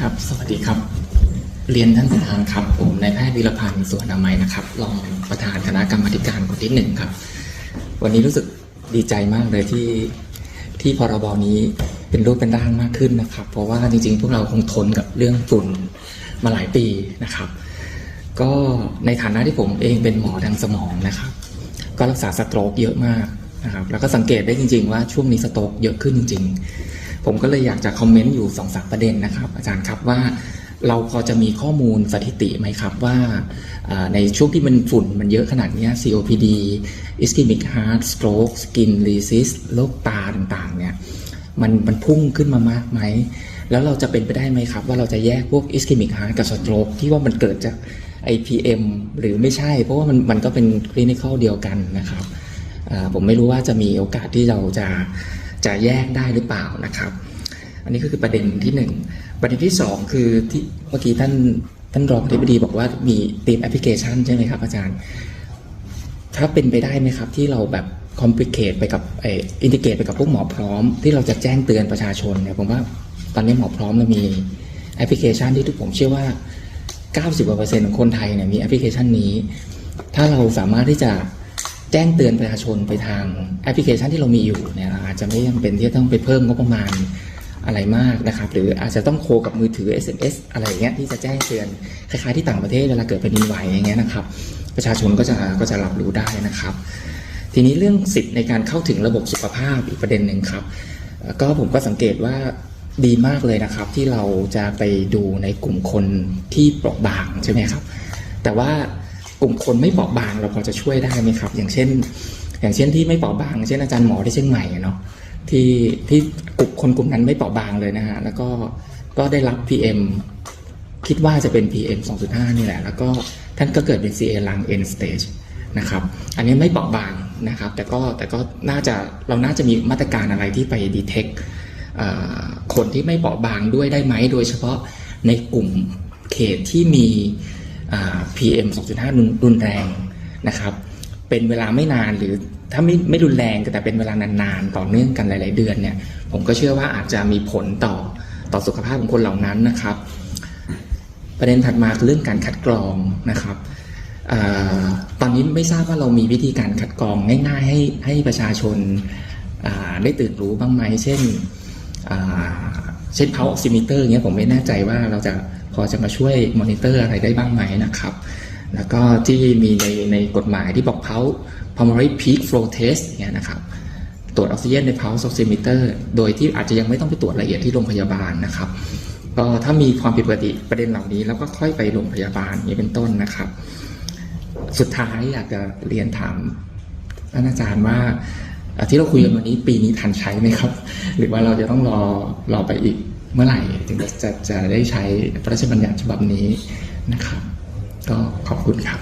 ครับ สวัสดีครับ เรียนท่านประธานครับ ผมนายแพทย์วิรพันธ์สุวรรณมัยนะครับรองประธานคณะกรรมการคนที่หนึ่งครับ วันนี้รู้สึกดีใจมากเลยที่ที่พรบนี้เป็นรูปเป็นร่างมากขึ้นนะครับ เพราะว่าจริงๆ พวกเราคงทนกับเรื่องฝุ่นมาหลายปีนะครับ ก็ในฐานะที่ผมเองเป็นหมอทางสมองนะครับ ก็รักษาสโตรกเยอะมากนะครับ แล้วก็สังเกตได้จริง ๆ ว่าช่วงนี้สโตรกเยอะขึ้นจริง ๆ ผมก็เลยอยากจะคอมเมนต์อยู่สองสประเด็นนะครับ อาจารย์ครับว่าเราพอจะมีข้อมูลสถิติไหมครับว่าในช่วงที่มันฝุ่นมันเยอะขนาดนี้ COPD ischemic heart stroke skin disease โรคตาต่างๆ เนี่ยมันมันพุ่งขึ้นมามากไหม แล้วเราจะเป็นไปได้ไหมครับ ว่าเราจะแยกพวก ischemic heart กับ stroke ที่ว่ามันเกิดจาก IPM หรือไม่ใช่ เพราะว่ามันมันก็เป็น clinical เดียวกันนะครับผมไม่รู้ว่าจะมีโอกาสที่เราจะ จะแยกได้หรือเปล่านะครับ อันนี้ก็คือประเด็นที่หนึ่งประเด็นที่สองคือที่เมื่อกี้ท่านท่านรองอธิบดีบอกว่ามีตีมแอปพลิเคชันใช่ไหมครับอาจารย์ ถ้าเป็นไปได้ไหมครับที่เราแบบคอมพลิเคทไปกับเอินทิเกตไปกับพวกหมอพร้อม ที่เราจะแจ้งเตือนประชาชนเนี่ยผมว่าตอนนี้หมอพร้อมเรามีแอปพลิเคชันที่ทุกผมเชื่อว่า 90กว่าเปอร์เซ็นต์ของคนไทยเนี่ยมีแอปพลิเคชันนี้ ถ้าเราสามารถที่จะ แจ้งเตือนประชาชนไปทางแอปพลิเคชันที่เรามีอยู่เนี่ยอาจจะไม่จำเป็นที่ต้องไปเพิ่มงบประมาณอะไรมากนะครับ หรืออาจจะต้องโคกับมือถือ SMS อะไรอย่างเงี้ยที่จะแจ้งเตือนคล้ายๆที่ต่างประเทศเวลาเกิดแผ่นดินไหวอย่างเงี้ยนะครับ ประชาชนก็จะก็จะรับรู้ได้นะครับ ทีนี้เรื่องสิทธิ์ในการเข้าถึงระบบสุขภาพอีกประเด็นหนึ่งครับ ก็ผมก็สังเกตว่าดีมากเลยนะครับ ที่เราจะไปดูในกลุ่มคนที่เปราะบางใช่ไหมครับ แต่ว่า ลุ่มคนไม่เปราะบางเราพอจะช่วยได้ไหมครับ อย่างเช่น อย่างเช่นที่ไม่เปราะบาง เช่นอาจารย์หมอที่เชียงใหม่เนาะที่ที่กลุ่มคนกลุ่มนั้นไม่เปราะบางเลยนะฮะแล้วก็ก็ได้รับ PM คิดว่าจะเป็น PM 2.5 นี่แหละ แล้วก็ท่านก็เกิดเป็น CA lung end stage นะครับ อันนี้ไม่เปราะบางนะครับ แต่ก็แต่ก็น่าจะเราน่าจะมีมาตรการอะไรที่ไป detect เอ่อคนที่ไม่เปราะบางด้วยได้ไหม โดยเฉพาะในกลุ่มเขตที่มี PM 2.5 รุนรุนแรงนะครับ เป็นเวลาไม่นานหรือถ้าไม่ไม่รุนแรงแต่เป็นเวลานานๆต่อเนื่องกันหลาย ๆ เดือนเนี่ยผมก็เชื่อว่าอาจจะมีผลต่อต่อสุขภาพของคนเหล่านั้นนะครับ ประเด็นถัดมาคือเรื่องการคัดกรองนะครับอตอนนี้ไม่ทราบว่าเรามีวิธีการคัดกรองง่าย ๆ ให้ให้ประชาชนาได้ตื่นรู้บ้างไหมเช่นเช่น pulse oximeter เงี้ยผมไม่แน่ใจว่าเราจะ พอจะมาช่วยมอนิเตอร์อะไรได้บ้างไหมนะครับ แล้วก็ที่มีในในกฎหมายที่บอก pulse pulmonary peak flow test เงี้ยนะครับตรวจออกซิเจนใน pulse oximeter โดยที่อาจจะยังไม่ต้องไปตรวจละเอียดที่โรงพยาบาลนะครับก็ถ้ามีความผิดปกติประเด็นเหล่านี้ แล้วก็ค่อยไปโรงพยาบาลนี้เป็นต้นนะครับ สุดท้ายอยากจะเรียนถามท่านอาจารย์ว่าที่เราคุยกันวันนี้ปีนี้ทันใช้ไหมครับ หรือว่าเราจะต้องรอรอไปอีก เมื่อไหร่ถึงจะจะจะได้ใช้พระราชบัญญัติฉบับนี้นะครับ ก็ขอบคุณครับ